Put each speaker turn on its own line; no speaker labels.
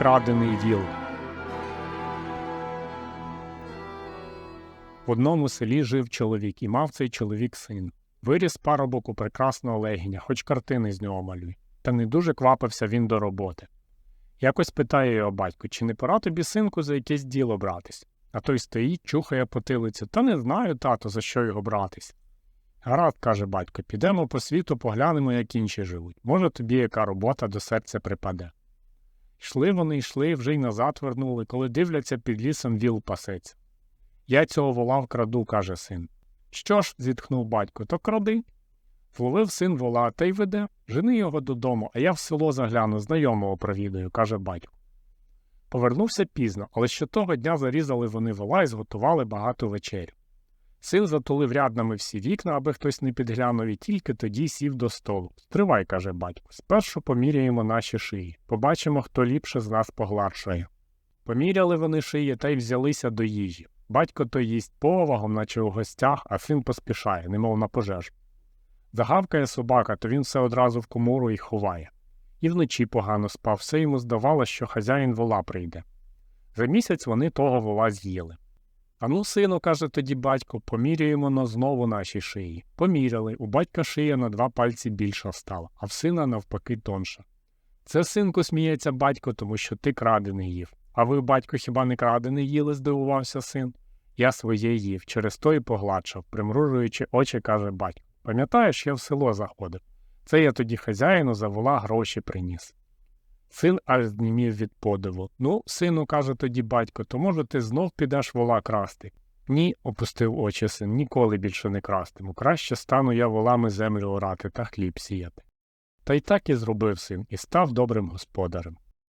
крадений віл. В одному селі жив чоловік, і мав цей чоловік син. Виріс парубок у прекрасного легіня, хоч картини з нього малюй. Та не дуже квапився він до роботи. Якось питає його батько, чи не пора тобі, синку, за якесь діло братись? А той стоїть, чухає потилицю. Та не знаю, тато, за що його братись. Гаразд, каже батько, підемо по світу, поглянемо, як інші живуть. Може, тобі яка робота до серця припаде. Йшли вони, йшли, вже й назад вернули, коли дивляться під лісом віл пасеться. Я цього вола вкраду, каже син. Що ж, зітхнув батько, то кради. Вловив син вола та й веде, жени його додому, а я в село загляну, знайомого провідаю, каже батько. Повернувся пізно, але ще того дня зарізали вони вола і зготували багату вечерю. Син затулив ряднами всі вікна, аби хтось не підглянув, і тільки тоді сів до столу. Стривай, каже батько, спершу поміряємо наші шиї, побачимо, хто ліпше з нас погладшає. Поміряли вони шиї та й взялися до їжі. Батько то їсть повагом, наче у гостях, а син поспішає, немов на пожежу. Загавкає собака, то він все одразу в комору і ховає. І вночі погано спав, все йому здавалося, що хазяїн вола прийде. За місяць вони того вола з'їли. А ну, сину, каже тоді батько, поміряємо на знову наші шиї. Поміряли, у батька шия на два пальці більша стала, а в сина навпаки тонша. Це, синку, сміється батько, тому що ти крадений їв. А ви, батько, хіба не крадений їли? здивувався син. Я своє їв, через то й погладшав, примружуючи очі, каже батько. Пам'ятаєш, я в село заходив. Це я тоді хазяїну за вола гроші приніс. Син аж знімів від подиву. Ну, сину, каже тоді батько, то може ти знов підеш вола красти. Ні, опустив очі син, ніколи більше не крастиму. Краще стану я волами землю орати та хліб сіяти. Та й так і зробив син, і став добрим господарем.